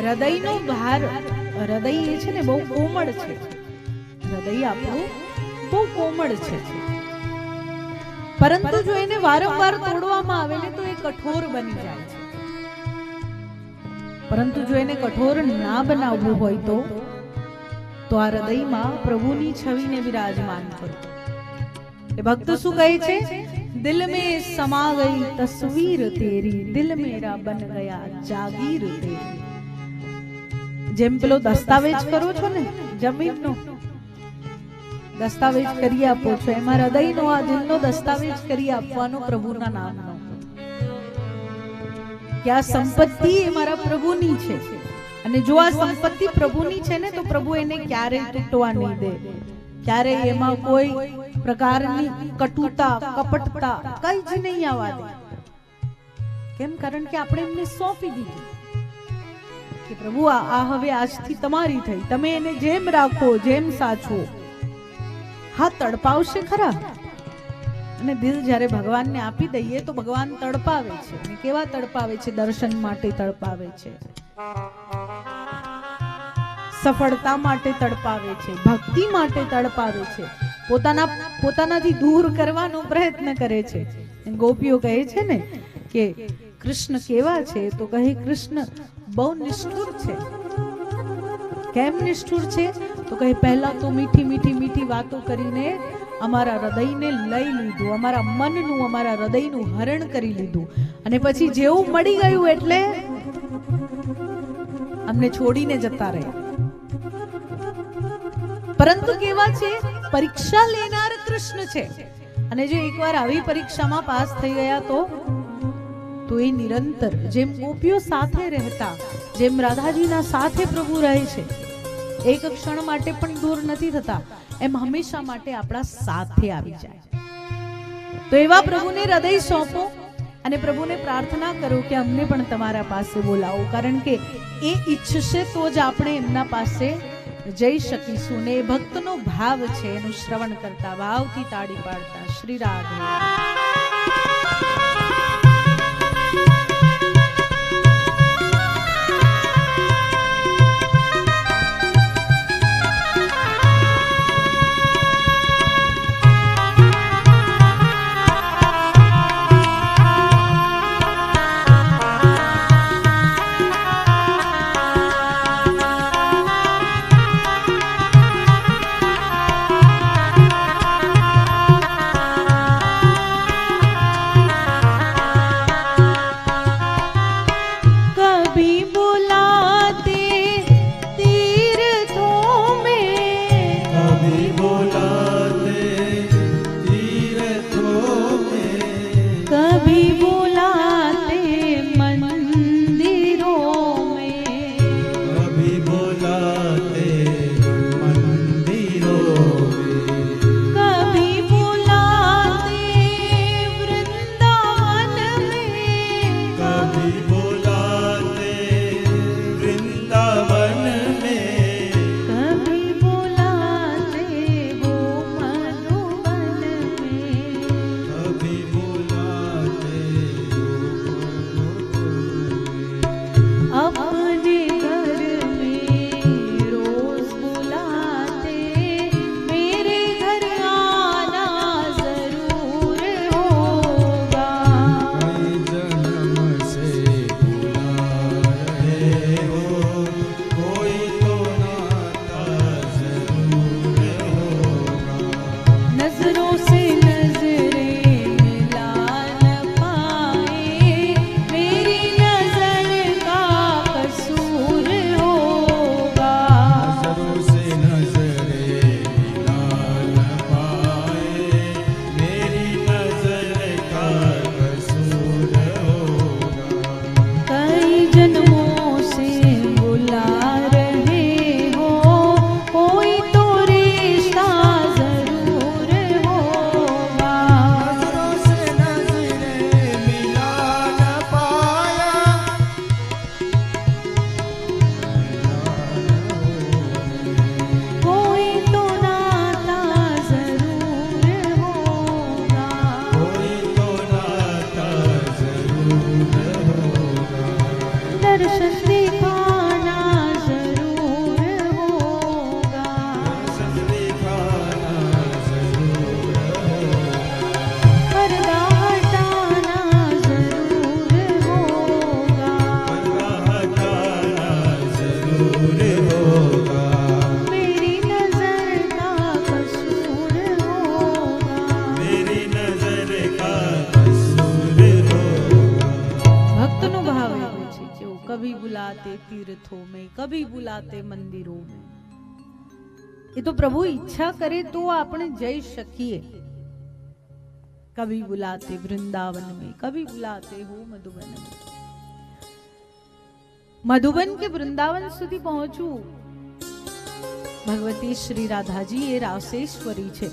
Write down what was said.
હૃદયનો ભાર, હૃદય એ છે ને બહુ કોમળ છે. હૃદય આપણું બહુ કોમળ છે. પરંતુ જો એને વારંવાર તોડવામાં આવે ને તો એ કઠોર બની જાય છે. પરંતુ જો એને કઠોર ના બનાવવું હોય તો તો આ હૃદયમાં પ્રભુની છવીને વિરાજમાન કરો. એ ભક્ત શું કહે છે? દિલ મે સમા ગઈ તસવીર તેરી, દિલ મેરા બન ગયા જાગીર તેરી. જેમ પેલો દસ્તાવેજ કરો છો ને જમીનનો. દસ્તાવેજ કરી આપો છો. એમાં હૃદયનો આ દિલનો દસ્તાવેજ કરી આપવાનો પ્રભુના નામનો. કે આ સંપત્તિ એ મારા પ્રભુની છે. અને જો આ સંપત્તિ પ્રભુની છે ને તો પ્રભુ એને ક્યારેય તૂટવા નહીં દે. ક્યારેય એમાં કોઈ પ્રકારની કટુતા કપટતા કઈ જ નહીં આવવા દે કેમ? કારણ કે આપણે એમને સોંપી દીધું. કે પ્રભુ, આ હવે આજથી તમારી થઈ. તમે એને જેમ રાખો, જેમ સાચવો હા તડપાવશે ખરા. અને દિલ જ્યારે ભગવાનને આપી દઈએ તો ભગવાન તડપાવે છે. અને કેવા તડપાવે છે? દર્શન માટે તડપાવે છે. સફળતા માટે તડપાવે છે. ભક્તિ માટે તડપાવે છે. પોતાના પોતાનાથી દૂર કરવાનો પ્રયત્ન કરે છે. ગોપીઓ કહે છે ને કે, કૃષ્ણ કેવા છે? તો કહે, કૃષ્ણ બહુ નિષ્ઠુર છે. કેમ નિષ્ઠુર છે? તો કહે, પહેલા તો મીઠી મીઠી મીઠી વાતો કરીને અમારા હૃદયને લઈ લીધું, અમારા મનનું, અમારા હૃદયનું હરણ કરી લીધું. અને પછી જેવું મળી ગયું એટલે અમને છોડીને જતા રહ્યા. પરંતુ કેવા છે? પરીક્ષા લેનાર કૃષ્ણ છે. અને જો એકવાર આવી પરીક્ષામાં પાસ થઈ ગયા તો તો એ નિરંતર, જેમ ગોપીઓ સાથે રહેતા, જેમ રાધાજીના સાથે પ્રભુ રહે છે, એક ક્ષણ માટે પણ દૂર નથી થતા, એમ હંમેશા માટે આપણા સાથે આવી જાય. તો એવા પ્રભુને હૃદય સોંપો અને પ્રભુને પ્રાર્થના કરો કે અમને પણ તમારા પાસે બોલાવો, કારણ કે એ ઈચ્છશે તો જ આપણે એમના પાસે જઈ શકીશું ને એ ભક્તનો ભાવ છે, એનું શ્રવણ કરતા ભાવથી તાળી પાડતા, શ્રી રાધે. Amen. बुलाते तीर्थों में कभी बुलाते मंदिरों में એ તો પ્રભુ ઈચ્છા કરે તો આપણે જઈ શકીએ કભી બુલાતે વૃંદાવન में कभी बुलाते हो मधुबन में મધુબન કે વૃંદાવન સુધી પહોંચવું ભગવતી શ્રી રાધાજી એ રાસેશ્વરી છે